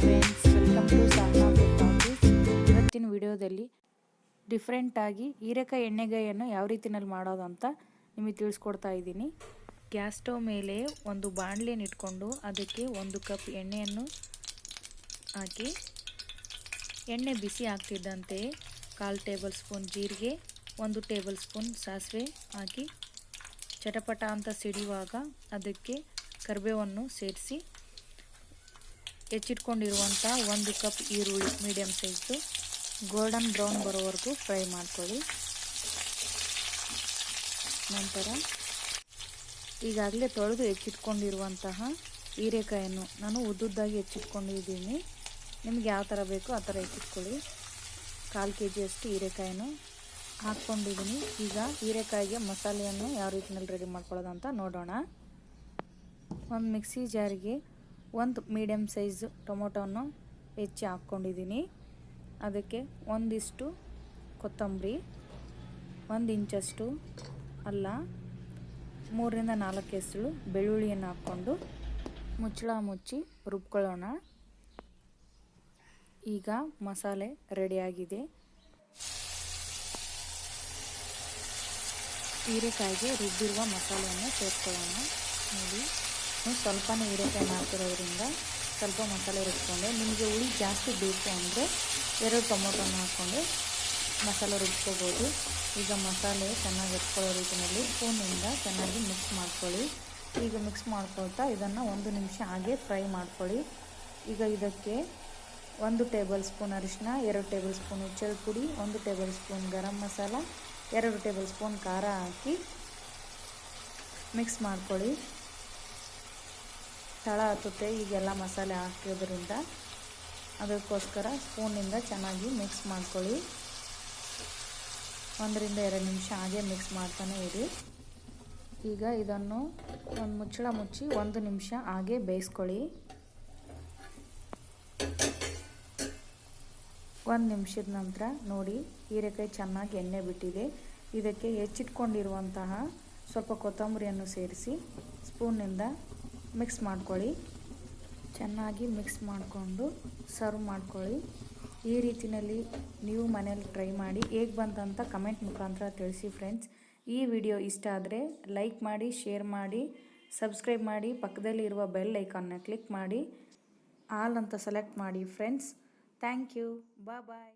Friends welcome to Sahna food office ಇವತ್ತಿನ ವಿಡಿಯೋದಲ್ಲಿ ಡಿಫ್ರೆಂಟಾಗಿ ಹೀರೆಕಾಯಿ ಎಣ್ಣೆಗಾಯನ್ನು ಯಾವ ರೀತಿನಲ್ಲಿ ಮಾಡೋದು ಅಂತ ನಿಮಗೆ ತಿಳಿಸ್ಕೊಡ್ತಾ ಇದ್ದೀನಿ. ಗ್ಯಾಸ್ ಸ್ಟವ್ ಮೇಲೆ ಒಂದು ಬಾಣಲೆಯನ್ನು ಇಟ್ಕೊಂಡು ಅದಕ್ಕೆ ಒಂದು ಕಪ್ ಎಣ್ಣೆಯನ್ನು ಹಾಕಿ, ಎಣ್ಣೆ ಬಿಸಿ ಆಗ್ತಿದ್ದಂತೆ ಕಾಲು ಟೇಬಲ್ ಸ್ಪೂನ್ ಜೀರಿಗೆ, ಒಂದು ಟೇಬಲ್ ಸ್ಪೂನ್ ಸಾಸಿವೆ ಹಾಕಿ, ಚಟಪಟ ಅಂತ ಸಿಡಿಯುವಾಗ ಅದಕ್ಕೆ ಕರಿಬೇವನ್ನು ಸೇರಿಸಿ ಹೆಚ್ಚಿಟ್ಕೊಂಡಿರುವಂಥ ಒಂದು ಕಪ್ ಈರುಳ್ಳಿ ಮೀಡಿಯಮ್ ಸೈಜು ಗೋಲ್ಡನ್ ಬ್ರೌನ್ ಬರೋವರೆಗೂ ಫ್ರೈ ಮಾಡ್ಕೊಳ್ಳಿ. ನಂತರ ಈಗಾಗಲೇ ತೊಳೆದು ಹೆಚ್ಚಿಟ್ಕೊಂಡಿರುವಂತಹ ಹೀರೆಕಾಯನ್ನು ನಾನು ಉದ್ದುದ್ದಾಗಿ ಹೆಚ್ಚಿಟ್ಕೊಂಡಿದ್ದೀನಿ. ನಿಮ್ಗೆ ಯಾವ ಥರ ಬೇಕೋ ಆ ಥರ ಹೆಚ್ಚಿಟ್ಕೊಳ್ಳಿ. ಕಾಲು ಕೆ ಜಿಯಷ್ಟು ಹೀರೆಕಾಯನ್ನು ಹಾಕ್ಕೊಂಡಿದ್ದೀನಿ. ಈಗ ಹೀರೆಕಾಯಿಗೆ ಮಸಾಲೆಯನ್ನು ಯಾವ ರೀತಿಯಲ್ಲಿ ರೆಡಿ ಮಾಡ್ಕೊಳ್ಳೋದು ಅಂತ ನೋಡೋಣ. ಒಂದು ಮಿಕ್ಸಿ ಜಾರಿಗೆ ಒಂದು ಮೀಡಿಯಮ್ ಸೈಜ್ ಟೊಮೊಟೊವನ್ನು ಹೆಚ್ಚಿ ಹಾಕ್ಕೊಂಡಿದ್ದೀನಿ. ಅದಕ್ಕೆ ಒಂದಿಷ್ಟು ಕೊತ್ತಂಬರಿ, ಒಂದು ಇಂಚಷ್ಟು ಅಲ್ಲ, ಮೂರರಿಂದ ನಾಲ್ಕು ಎಸಳು ಬೆಳ್ಳುಳ್ಳಿಯನ್ನು ಹಾಕ್ಕೊಂಡು ಮುಚ್ಚಳ ಮುಚ್ಚಿ ರುಬ್ಕೊಳ್ಳೋಣ. ಈಗ ಮಸಾಲೆ ರೆಡಿಯಾಗಿದೆ. ಹೀರೆಕಾಯಿಗೆ ರುಬ್ಬಿರುವ ಮಸಾಲೆಯನ್ನು ಸೇರ್ಕೊಳ್ಳೋಣ. ನೋಡಿ. ಸ್ವಲ್ಪನೇ ಹೀರೆಕಾಯಿ ಮಾಡ್ತಿರೋದ್ರಿಂದ ಸ್ವಲ್ಪ ಮಸಾಲೆ ರುಬ್ಕೊಂಡೆ. ನಿಮಗೆ ಹುಳಿ ಜಾಸ್ತಿ ಬೇಕು ಅಂದರೆ ಎರಡು ಟೊಮೊಟೊನ ಹಾಕ್ಕೊಂಡು ಮಸಾಲೆ ರುಬ್ಕೋಬೋದು. ಈಗ ಮಸಾಲೆ ಚೆನ್ನಾಗಿ ಎತ್ಕೊಳ್ಳೋ ರೀತಿಯಲ್ಲಿ ಸ್ಪೂನಿಂದ ಚೆನ್ನಾಗಿ ಮಿಕ್ಸ್ ಮಾಡ್ಕೊಳ್ಳಿ. ಈಗ ಮಿಕ್ಸ್ ಮಾಡ್ಕೊಳ್ತಾ ಇದನ್ನು ಒಂದು ನಿಮಿಷ ಹಾಗೆ ಫ್ರೈ ಮಾಡ್ಕೊಳ್ಳಿ. ಈಗ ಇದಕ್ಕೆ ಒಂದು ಟೇಬಲ್ ಸ್ಪೂನ್ ಅರಿಶಿನ ಎರಡು ಟೇಬಲ್ ಸ್ಪೂನ್ ಉಚ್ಚಲ್ ಪುಡಿ, ಒಂದು ಟೇಬಲ್ ಸ್ಪೂನ್ ಗರಂ ಮಸಾಲ, ಎರಡು ಟೇಬಲ್ ಸ್ಪೂನ್ ಖಾರ ಹಾಕಿ ಮಿಕ್ಸ್ ಮಾಡ್ಕೊಳ್ಳಿ. ತಳ ಹತ್ತುತ್ತೆ, ಈಗೆಲ್ಲ ಮಸಾಲೆ ಹಾಕಿದ್ರಿಂದ ಅದಕ್ಕೋಸ್ಕರ ಸ್ಪೂನಿಂದ ಚೆನ್ನಾಗಿ ಮಿಕ್ಸ್ ಮಾಡ್ಕೊಳ್ಳಿ. ಒಂದರಿಂದ ಎರಡು ನಿಮಿಷ ಹಾಗೆ ಮಿಕ್ಸ್ ಮಾಡ್ತಾನೆ ಇರಿ. ಈಗ ಇದನ್ನು ಒಂದು ಮುಚ್ಚಳ ಮುಚ್ಚಿ ಒಂದು ನಿಮಿಷ ಹಾಗೆ ಬೇಯಿಸ್ಕೊಳ್ಳಿ. ಒಂದು ನಿಮಿಷದ ನಂತರ ನೋಡಿ, ಹೀರೆಕಾಯಿ ಚೆನ್ನಾಗಿ ಎಣ್ಣೆ ಬಿಟ್ಟಿದೆ. ಇದಕ್ಕೆ ಹೆಚ್ಚಿಟ್ಕೊಂಡಿರುವಂತಹ ಸ್ವಲ್ಪ ಕೊತ್ತಂಬರಿಯನ್ನು ಸೇರಿಸಿ, ಸ್ಪೂನಿಂದ ಮಿಕ್ಸ್ ಮಾಡ್ಕೊಳ್ಳಿ. ಚೆನ್ನಾಗಿ ಮಿಕ್ಸ್ ಮಾಡಿಕೊಂಡು ಸರ್ವ್ ಮಾಡ್ಕೊಳ್ಳಿ. ಈ ರೀತಿಯಲ್ಲಿ ನೀವು ಮನೇಲಿ ಟ್ರೈ ಮಾಡಿ. ಹೇಗೆ ಬಂತಂತ ಕಮೆಂಟ್ ಮುಖಾಂತರ ತಿಳಿಸಿ ಫ್ರೆಂಡ್ಸ್ ಈ ವಿಡಿಯೋ ಇಷ್ಟ ಆದರೆ ಲೈಕ್ ಮಾಡಿ ಶೇರ್ ಮಾಡಿ ಸಬ್ಸ್ಕ್ರೈಬ್ ಮಾಡಿ. ಪಕ್ಕದಲ್ಲಿ ಇರುವ ಬೆಲ್ ಐಕಾನ್ನ ಕ್ಲಿಕ್ ಮಾಡಿ. ಆಲ್ ಅಂತ ಸೆಲೆಕ್ಟ್ ಮಾಡಿ friends thank you bye bye